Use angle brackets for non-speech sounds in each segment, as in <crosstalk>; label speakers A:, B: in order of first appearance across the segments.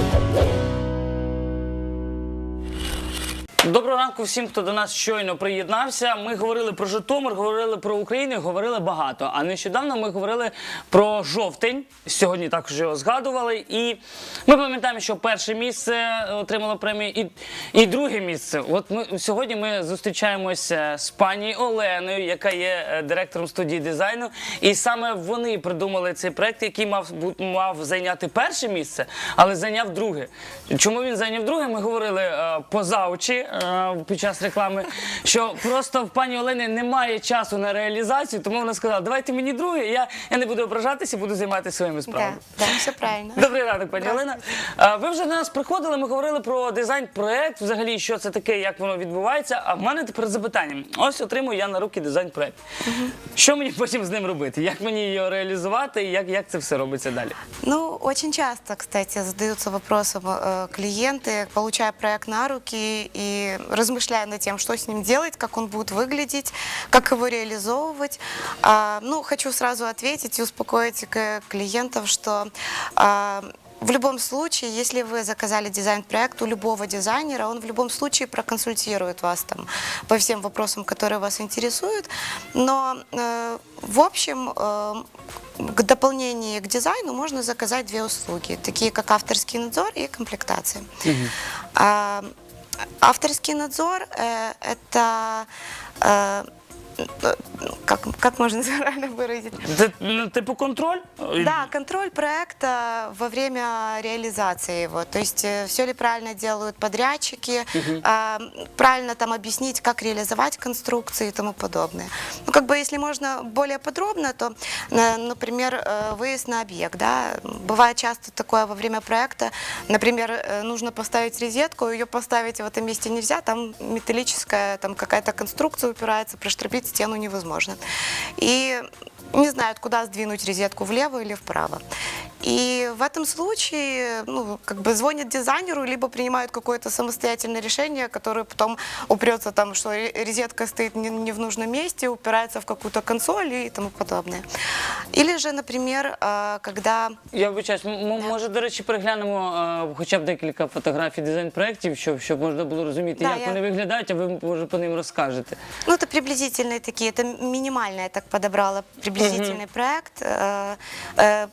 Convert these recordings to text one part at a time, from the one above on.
A: Thank you. Доброго ранку всім, хто до нас щойно приєднався. Ми говорили про Житомир, говорили про Україну, говорили багато. А нещодавно ми говорили про жовтень. Сьогодні також його згадували. І ми пам'ятаємо, що перше місце отримало премію, і, і друге місце. От ми сьогодні ми зустрічаємося з пані Оленою, яка є е, директором студії дизайну. І саме вони придумали цей проект, який мав мав зайняти перше місце, але зайняв друге. Чому він зайняв друге? Ми говорили е, поза очі е, під час реклами, що просто в пані Олени немає часу на реалізацію, тому вона сказала, давайте мені друге, я, я не буду ображатися, буду займатися своїми
B: Да,
A: справами.
B: да, все правильно. <laughs>
A: Добрий ранок, пані Олена. А, Ви вже до нас приходили, ми говорили про дизайн-проект, взагалі, що це таке, як воно відбувається. А в мене тепер запитання. Ось отримую я на руки дизайн-проект. Що мені потім з ним робити? Як мені його реалізувати і як, як це все робиться далі?
B: Ну, очень часто, кстати, задаются вопросом э, клиенты, получая проект на руки и размышляя над тем, что с ним делать, как он будет выглядеть, как его реализовывать. А, ну, хочу сразу ответить и успокоить клиентов, что а, в любом случае, если вы заказали дизайн-проект у любого дизайнера, он в любом случае проконсультирует вас там по всем вопросам, которые вас интересуют. Но э, в общем, э, к дополнению к дизайну можно заказать две услуги, такие как авторский надзор и комплектация. А, авторский надзор э, это э, э, как, как можно правильно выразить?
A: Це ну, типу контроль?
B: Да, контроль проекта во время реализации его. То есть все ли правильно делают подрядчики, а, правильно там объяснить, как реализовать конструкции и тому подобное. Ну, как бы, если можно более подробно, то, на- например, э, выезд на объект, да, бывает часто такое во время проекта, например, э, нужно поставить розетку, ее поставить в этом месте нельзя, там металлическая, там какая-то конструкция упирается, проштробить стену невозможно. И не знают, куда сдвинуть розетку, влево или вправо. И в этом случае, ну, как бы звонят дизайнеру, либо принимают какое-то самостоятельное решение, которое потом упрется там, что ре- розетка стоит не, не в нужном месте, упирается в какую-то консоль и тому подобное. Или же, например, э, когда
A: Я вибачаюсь, м- м- може, до речі, переглянемо е, хоча б декілька фотографій дизайн-проєктів, щоб, щоб можна було розуміти,
B: Да,
A: як
B: я-
A: вони виглядають, а ви може по ним розкажете.
B: Ну, это приблизительные такие, это минимально я так подобрала приблизительный проект. Э, э,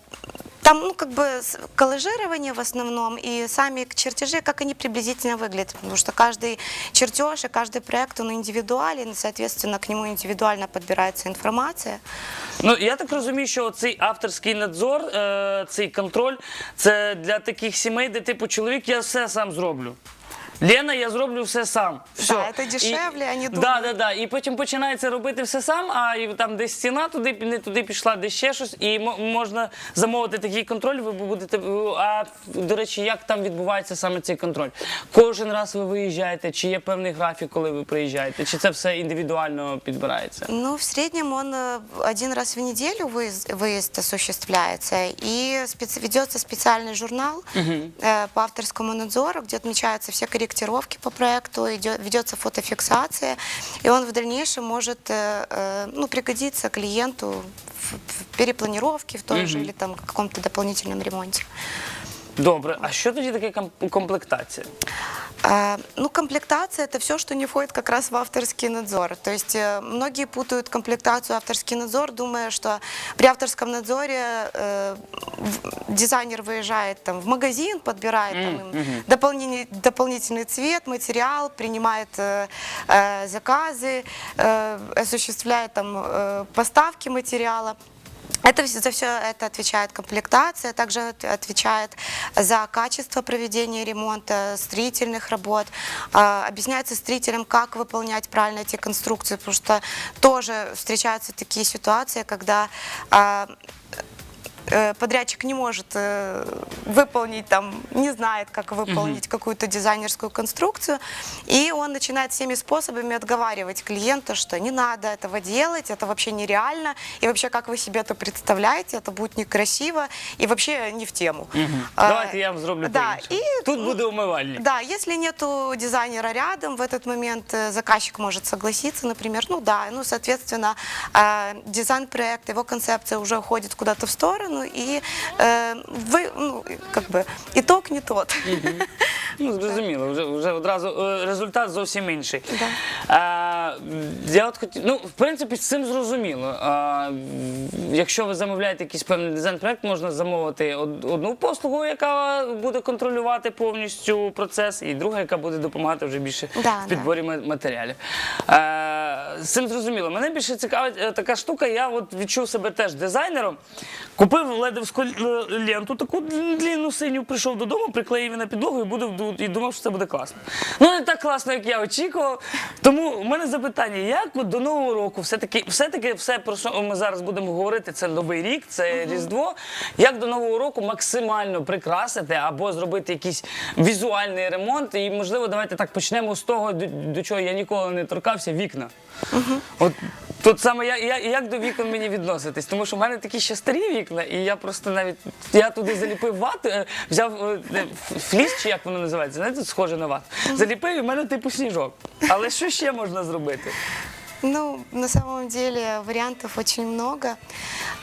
B: Там, ну, как бы с- коллажирование в основном и сами чертежи, как они приблизительно выглядят, потому что каждый чертеж и каждый проект, он индивидуален, и, соответственно, к нему индивидуально подбирается информация.
A: Ну я так розумію, що цей авторський надзор, е, цей контроль, це для таких сімей, де типу чоловік, я все сам зроблю. Лена, я зроблю все сам. Все.
B: Да, це дешевле, а не
A: Да,
B: думаю.
A: да, да. І потім починається робити все сам, а і там десь стіна туди не туди пішла, десь ще щось. І мо- можна замовити такий контроль. Ви будете. А до речі, як там відбувається саме цей контроль? Кожен раз ви виїжджаєте, чи є певний графік, коли ви приїжджаєте, чи це все індивідуально підбирається?
B: Ну, в среднем он э, один раз в неделю выезд, выезд осуществляется, и специ- ведется специальный журнал э, по авторскому надзору, где отмечаются все корректировки по проекту, идет, ведется фотофиксация, и он в дальнейшем может э, э, ну, пригодиться клиенту в, в перепланировке в той же или там каком-то дополнительном ремонте.
A: Добре, а що тоді таке ком- комплектація?
B: А, Ну, комплектация это все, что не входит как раз в авторский надзор. То есть э, многие путают комплектацию и авторский надзор, думая, что при авторском надзоре э, в- дизайнер выезжает там, в магазин, подбирает там, им дополнительный, дополнительный цвет, материал, принимает э, э, заказы, э, осуществляет там, э, поставки материала. Это, вс- за все это отвечает комплектация, также от- отвечает за качество проведения ремонта, строительных работ, а, объясняется строителям, как выполнять правильно эти конструкции, потому что тоже встречаются такие ситуации, когда а, э, подрядчик не может э, выполнить, там, не знает, как выполнить какую-то дизайнерскую конструкцию, и он начинает всеми способами отговаривать клиента, что не надо этого делать, это вообще нереально, и вообще, как вы себе это представляете, это будет некрасиво и вообще не в тему. А,
A: Давайте я вам зроблю
B: да, и
A: Тут буде умивальник.
B: да, если нету дизайнера рядом, в этот момент э, заказчик может согласиться, например, ну да, ну, соответственно, э, дизайн-проект, его концепция уже уходит куда-то в сторону, магазину, и э, вы, ну, как бы, итог не тот.
A: Ну, зрозуміло, вже, вже одразу е, результат зовсім інший. А, я от хотів, ну, в принципі, з цим зрозуміло. А, якщо ви замовляєте якийсь певний дизайн-проект, можна замовити од- одну послугу, яка буде контролювати повністю процес, і друга, яка буде допомагати вже більше
B: Да,
A: в підборі ма- матеріалів. А, з цим зрозуміло. Мене більше цікавить е, така штука. Я от відчув себе теж дизайнером. Купив ледовську л- ленту, таку длінну синю, прийшов додому, приклеїв її на підлогу і вду- і думав, що це буде класно. Ну не так класно, як я очікував. Тому у мене запитання: як от до нового року, все-таки, все-таки все, про що ми зараз будемо говорити, це новий рік, це Різдво. Як до нового року максимально прикрасити або зробити якийсь візуальний ремонт? І можливо, давайте так почнемо з того, до, до чого я ніколи не торкався вікна. От тут саме я, я як до вікон мені відноситись, тому що в мене такі ще старі вікна, і я просто навіть я туди заліпив вату, е, взяв е, фліс, чи як воно називається, знаєте, схоже на вату. Заліпив і в мене типу сніжок. Але що ще можна зробити?
B: Ну, на самом деле вариантов очень много.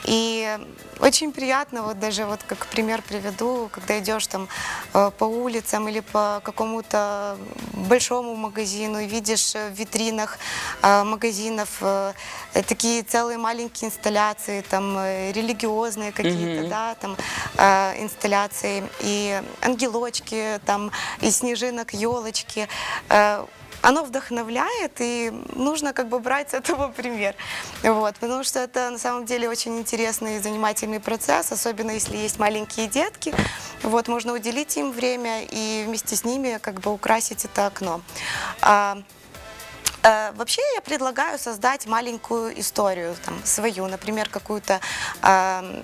B: И очень приятно, вот даже вот как пример приведу, когда идешь там э, по улицам или по какому-то большому магазину и видишь э, в витринах э, магазинов э, э, такие целые маленькие инсталляции, там э, религиозные какие-то,
A: Мгм.
B: да, там э, инсталляции и ангелочки, там и снежинок, елочки. Э, оно вдохновляет, и нужно как бы брать с этого пример. Вот, потому что это на самом деле очень интересный и занимательный процесс, особенно если есть маленькие детки. Вот, можно уделить им время и вместе с ними как бы украсить это окно. А, Э, Вообще я предлагаю создать маленькую историю, там, свою, например, какую-то эм,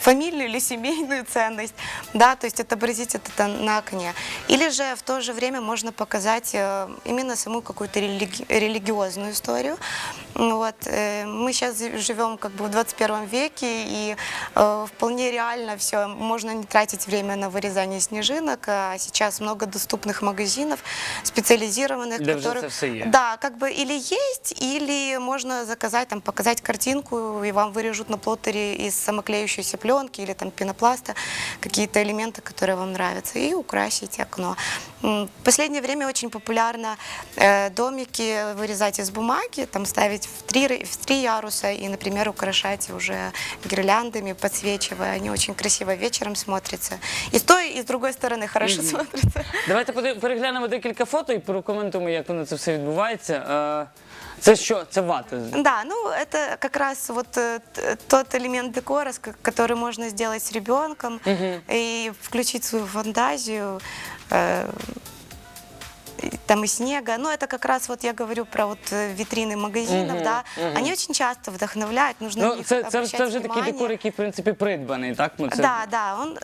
B: фамильную или семейную ценность, да, то есть отобразить это на окне. Или же в то же время можно показать э, именно саму какую-то религи- религиозную историю. Вот. э, Мы сейчас живем как бы в 21 веке, и э, вполне реально все. Можно не тратить время на вырезание снежинок, а сейчас много доступных магазинов специализированных,
A: все є.
B: да, как бы или есть, или можно заказать, там, показать картинку, и вам вырежут на плоттере из самоклеющейся пленки или там пенопласта какие-то элементы, которые вам нравятся, и украсить окно. М, В последнее время очень популярно э, домики вырезать из бумаги, там ставить в три, р- в три яруса и, например, украшать уже гирляндами, подсвечивая. Они очень красиво вечером смотрятся. И с той, и с другой стороны хорошо смотрятся.
A: Давайте поди- переглянемо декілька фото і прокоментуємо, як воно це все відбувається. Е, Це що? Це вата.
B: Да, ну это как раз вот э, т- тот элемент декора, с ко- который можно сделать с ребенком и включить свою фантазию. э, и Там и снега, но это как раз вот я говорю про вот э, витрины магазинов,
A: Мгм,
B: да,
A: мгм.
B: они очень часто вдохновляют, нужно на
A: Ну,
B: них
A: це, це,
B: обращать
A: це вже такий
B: внимание.
A: декор, який, в принципі, придбаний, так? Ну, це...
B: Да, да, он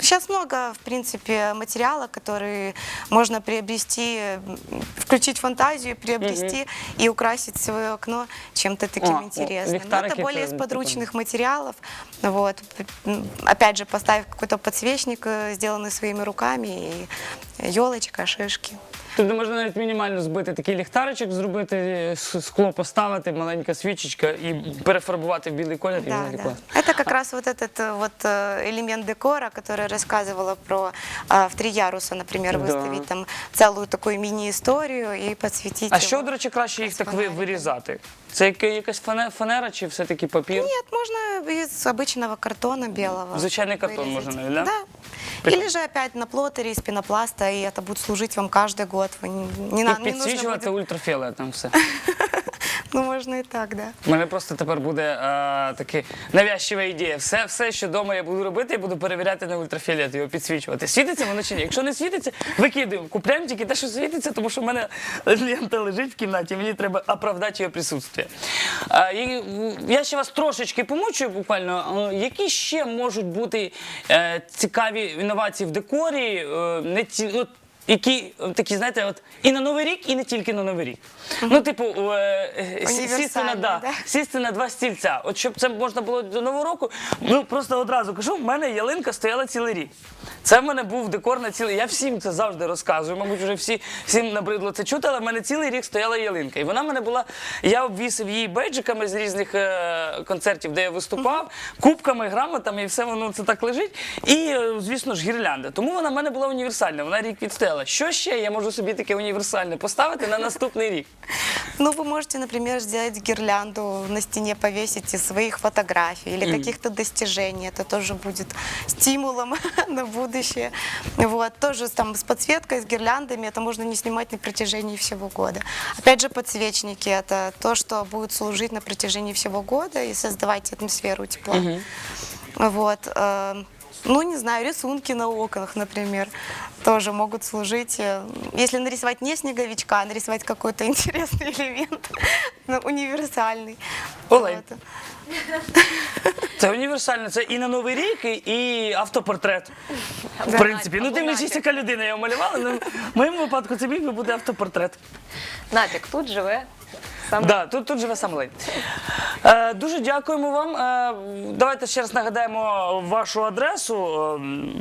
B: сейчас много, в принципе, материала, который можно приобрести, м, включить фантазию, приобрести и украсить свое окно чем-то таким
A: А, о,
B: интересным. Но
A: лихтарики
B: это более из
A: это
B: подручных материалов. Вот. П- м, Опять же, поставив какой-то подсвечник, э, сделанный своими руками, и елочка, шишки.
A: Тут можна навіть мінімально збити такий ліхтаричок, зробити с- скло, поставити, маленька свічечка і перефарбувати в білий колір, і
B: Да,
A: взагалі
B: да.
A: класно.
B: Это как раз вот этот э, вот э, элемент декора, который я рассказывала про а, в три яруса, например,
A: Да.
B: выставить там целую такую мини-историю и подсветить.
A: А
B: его.
A: що, до речі, краще їх так ви-
B: фонариком.
A: вирізати? Це яка- якась фане- фанера чи все-таки папір?
B: Нет, можно из обычного картона белого.
A: Звичайный картон
B: вырезать.
A: можно, наверное, да?
B: Да. Или же опять на плоттере из пенопласта, и это будет служить вам каждый год. Вы не, не,
A: І
B: на- не нужно
A: підсвічувати
B: будет...
A: ультрафіолетом все. <laughs>
B: Ну, можно и так, да.
A: У мене просто тепер буде е, така навязчива ідея. Все, все, що вдома я буду робити, я буду перевіряти на ультрафіолет, його підсвічувати. Світиться воно чи ні? Якщо не світиться, викидаємо. Купляємо тільки те, що світиться, тому що в мене лента лежить в кімнаті, мені треба оправдати її присутствие. Е, і, я ще вас трошечки помучую буквально. Е, Які ще можуть бути е, цікаві інновації в декорі? Е, не ці, от, які е, такі, знаєте, от і на Новий рік, і не тільки на Новий рік. Ну, типу, е, е, сі- сісти на, да,
B: да?
A: сісти на два стільця. От щоб це можна було до Нового року, ну просто одразу кажу, в мене ялинка стояла цілий рік. Це в мене був декор на цілий. Я всім це завжди розказую. Мабуть, вже всі всім набридло це чути, але в мене цілий рік стояла ялинка. І вона в мене була. Я обвісив її бейджиками з різних е, концертів, де я виступав, кубками, грамотами, і все воно це так лежить. І, е, звісно ж, гірлянда. Тому вона в мене була універсальна. Вона рік відстояла. Що ще я можу собі таке універсальне поставити на наступний рік?
B: Ну, вы можете, например, сделать гирлянду на стене, повесить из своих фотографий или каких-то достижений. Это тоже будет стимулом <laughs> на будущее. Вот. Тоже там с подсветкой, с гирляндами. Это можно не снимать на протяжении всего года. Опять же, подсвечники – это то, что будет служить на протяжении всего года и создавать атмосферу тепла. Вот. э, Ну, не знаю, рисунки на окнах, например, тоже могут служить. э, Если нарисовать не снеговичка, а нарисовать какой-то интересный <laughs> элемент, ну, универсальный.
A: Олень.
B: Вот. <laughs>
A: Це універсально. Це і на Новий рік, і, і автопортрет. В
B: Да.
A: принципі, ну
C: Або
A: дивлячись,
C: натяк.
A: яка людина його малювала. Ну, в моєму випадку це міг би бути автопортрет.
C: Натяк тут живе сам
A: Да, тут, тут живе сам Лень. Е, дуже дякуємо вам. Е, давайте ще раз нагадаємо вашу адресу.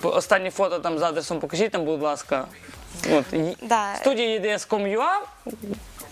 A: Е, останні фото там за адресом покажіть там, будь ласка. От, і-
B: Да.
A: Студія EDS.com.ua.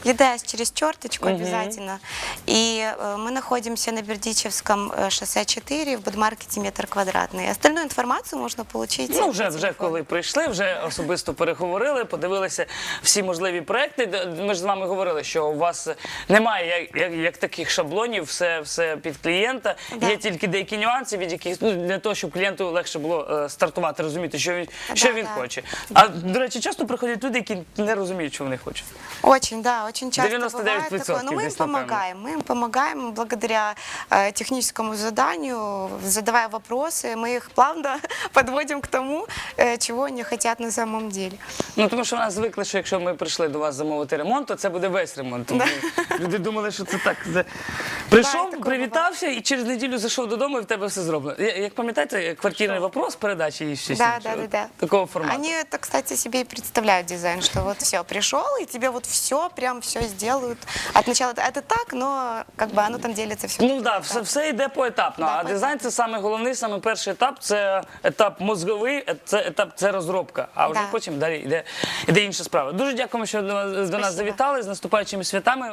B: ЕДС через черточку обязательно. И э, мы находимся на Бердичевском э, шоссе 4 в будмаркете метр квадратный. Остальную информацию можно получить.
A: Ну,
B: на
A: вже, вже
B: телефоне.
A: коли прийшли, вже особисто переговорили, подивилися всі можливі проекти. Д- Ми ж з вами говорили, що у вас немає як, як, як таких шаблонів, все, все під клієнта.
B: Да.
A: Є тільки деякі нюанси, від яких ну, для того, щоб клієнту легше було е, стартувати, розуміти, що він,
B: Да,
A: що він
B: да.
A: хоче. А до речі, часто приходять люди, які не розуміють, що вони хочуть.
B: Очень, да, очень часто
A: 99%
B: бывает такое. Но мы им
A: здесь, напевно.
B: помогаем. Мы им помогаем благодаря э, техническому заданию, задавая вопросы, мы их плавно <laughs> подводим к тому, э, чего они хотят на самом деле.
A: Ну тому що в нас звикли, що якщо ми прийшли до вас замовити ремонт, то це буде весь ремонт. Тому люди думали, що це так. це- Прийшов,
B: таке
A: привітався і через неділю зайшов додому, і в тебе все зроблено. Я- Як пам'ятаєте, квартирний вопрос передачі і щось
B: Да,
A: інше?
B: да, да,
A: От
B: да.
A: такого формату.
B: Они это, кстати, себе и представляют дизайн, что вот все, пришел, и тебе вот все, прям все сделают. От начала это, это так, но как бы оно там делится все.
A: Ну так, да, все, все йде поетапно.
B: Да,
A: а
B: поетапно.
A: дизайн це саме головний, саме перший етап це етап мозговий, е, це етап це розробка. А вже
B: Да.
A: потім далі йде, йде інша справа. Дуже дякуємо, що до, нас- до нас
B: Спасибо.
A: завітали з наступаючими святами.